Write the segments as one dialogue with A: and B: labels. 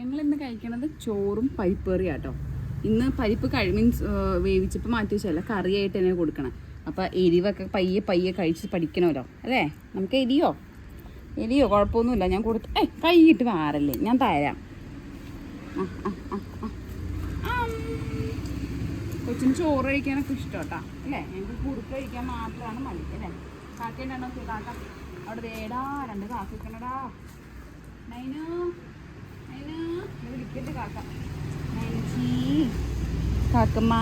A: ഞങ്ങൾ ഇന്ന് കഴിക്കണത് ചോറും പരിപ്പ് കറിയാ കേട്ടോ ഇന്ന് പരിപ്പ് കഴി മീൻസ് വേവിച്ചപ്പോൾ മാറ്റി വെച്ചല്ല കറിയായിട്ട് തന്നെ കൊടുക്കണം. അപ്പോൾ എരിവൊക്കെ പയ്യെ പയ്യെ കഴിച്ച് പഠിക്കണമല്ലോ. അല്ലേ? നമുക്ക് എരിയോ? എരിയോ? കുഴപ്പമൊന്നുമില്ല. ഞാൻ കൊടുത്ത് ഏ കൈയിട്ട് മാറല്ലേ ഞാൻ തരാം. കൊച്ചിന് ചോറ് കഴിക്കാനൊക്കെ ഇഷ്ടം കേട്ടോ അല്ലേ? ഞങ്ങൾക്ക് കുറുക്ക് കഴിക്കാൻ മാത്രമാണ് മതി അല്ലേ? കാക്കേണ്ടോ കാക്ക. അവിടെ വേടാ രണ്ട് കാക്ക വെക്കണടാ നൈനു. കാക്കമ്മ.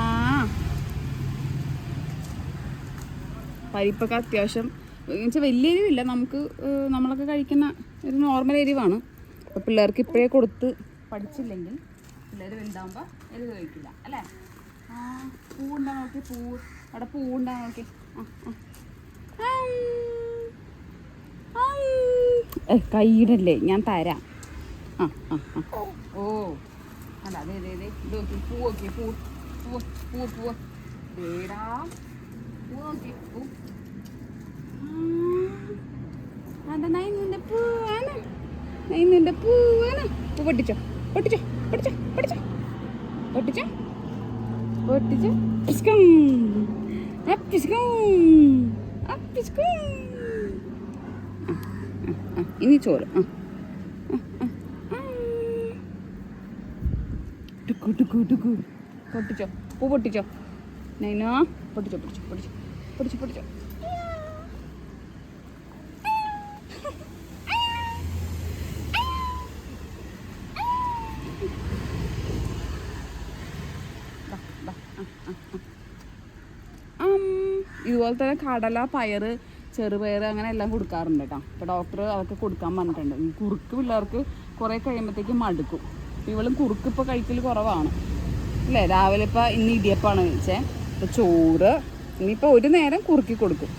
A: പരിപ്പൊക്കെ അത്യാവശ്യം. എന്നുവെച്ചാൽ വലിയ എരിവില്ല. നമുക്ക് നമ്മളൊക്കെ കഴിക്കുന്ന ഒരു നോർമൽ എരിവാണ്. അപ്പോൾ പിള്ളേർക്ക് ഇപ്പോഴേ കൊടുത്ത് പഠിച്ചില്ലെങ്കിൽ പിള്ളേർ വലുതാകുമ്പോൾ എരിവ് കഴിക്കില്ല. അല്ലേ? ആ പൂ ഉണ്ടാ നോക്കി പൂ അവിടെ പൂ ഉണ്ടാ നോക്കി. ആ കൈയിടല്ലേ ഞാൻ തരാം. ഓ അല്ല അതെ അതെ അതെ ഇത് നോക്കി പൂ നോക്കി പൂ പൂ പൂ പൂ. ദേടാ പൂ നോക്കി പൂ. ഇനി ചോറ് ആ. ടുക്കു ടുക്കു ടുക്കു. പൊട്ടിച്ചോ. പൂ പൊട്ടിച്ചോ. നൈനോ പൊട്ടിച്ചോ പൊട്ടിച്ചോ പൊട്ടിച്ചോ പൊട്ടിച്ചോ പൊട്ടിച്ചോ. ഇതുപോലെ തന്നെ കടല പയറ് ചെറുപയർ അങ്ങനെ എല്ലാം കൊടുക്കാറുണ്ട് കേട്ടോ. അപ്പോൾ ഡോക്ടർ അതൊക്കെ കൊടുക്കാൻ പറഞ്ഞിട്ടുണ്ട്. കുറുക്ക് പിള്ളേർക്ക് കുറേ കഴിയുമ്പോഴത്തേക്ക് മടുക്കും. ഇവളും കുറുക്ക് ഇപ്പോൾ കഴിക്കൽ കുറവാണ്. അല്ലേ? രാവിലെ ഇപ്പോൾ ഇന്ന് ഇടിയപ്പമാണ് വെച്ചേ അപ്പോൾ ചോറ് ഇനിയിപ്പോൾ ഒരു നേരം കുറുക്കി കൊടുക്കും.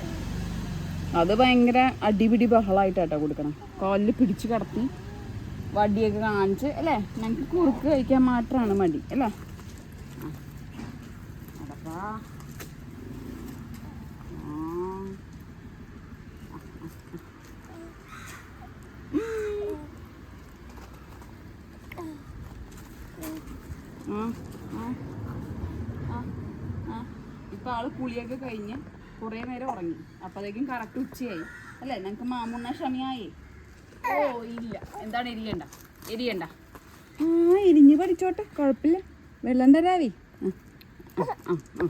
A: അത് ഭയങ്കര അടിപിടി ബഹളമായിട്ടാട്ടോ കൊടുക്കണം. കല്ല് പിടിച്ച് കിടത്തി വടിയൊക്കെ കാണിച്ച് അല്ലേ? ഞങ്ങൾക്ക് കുറുക്ക് കഴിക്കാൻ മാത്രമാണ് മടി അല്ലേ. അടപ്പാ ആ. ആ, ആ, ആ, ആ. ഇപ്പൊ ആൾ കുളിയൊക്കെ കഴിഞ്ഞ് കുറേ നേരം ഉറങ്ങി. അപ്പോഴേക്കും കറക്റ്റ് ഉച്ചയായി. അല്ലേ? ഞങ്ങൾക്ക് മാമുണ്ണ ക്ഷമയായി ഓ ഇല്ല. എന്താണ് എരിയണ്ട? എരിയണ്ട. ആ എരിഞ്ഞ് പഠിച്ചോട്ടെ. കുഴപ്പമില്ല. വെള്ളം തരാവേ. ആ, ആ.